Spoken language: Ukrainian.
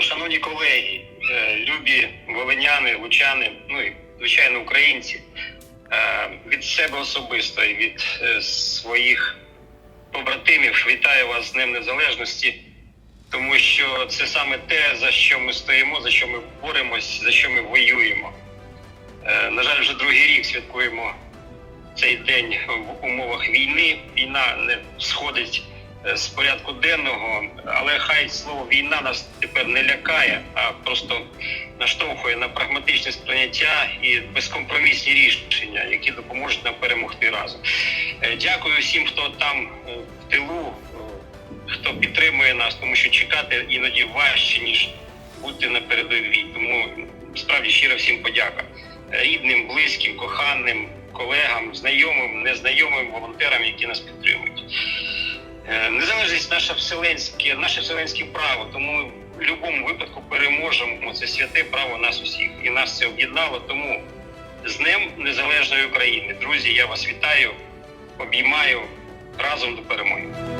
Шановні колеги, е, любі волиняни, лучани, ну і звичайно українці, е, від себе особисто і від е, своїх побратимів вітаю вас з Днем Незалежності, тому що це саме те, за що ми стоїмо, за що ми боремось, за що ми воюємо. На жаль, вже другий рік святкуємо цей день в умовах війни. Війна не сходить з порядку денного, але хай слово війна нас тепер не лякає, а просто наштовхує на прагматичне сприйняття і безкомпромісні рішення, які допоможуть нам перемогти разом. Е, Дякую всім, хто там е, в тилу, е, хто підтримує нас, тому що чекати іноді важче ніж бути на передовій. Тому справді щиро всім подяка Е, рідним, близьким, коханим, колегам, знайомим, незнайомим волонтерам, які нас підтримують. Е, Незалежність наша вселенське, наше вселенське право, тому ми в будь-якому випадку переможемо. Це святе право нас усіх. І нас це об'єднало. Тому з Днем Незалежної України. Друзі, я вас вітаю, обіймаю разом до перемоги.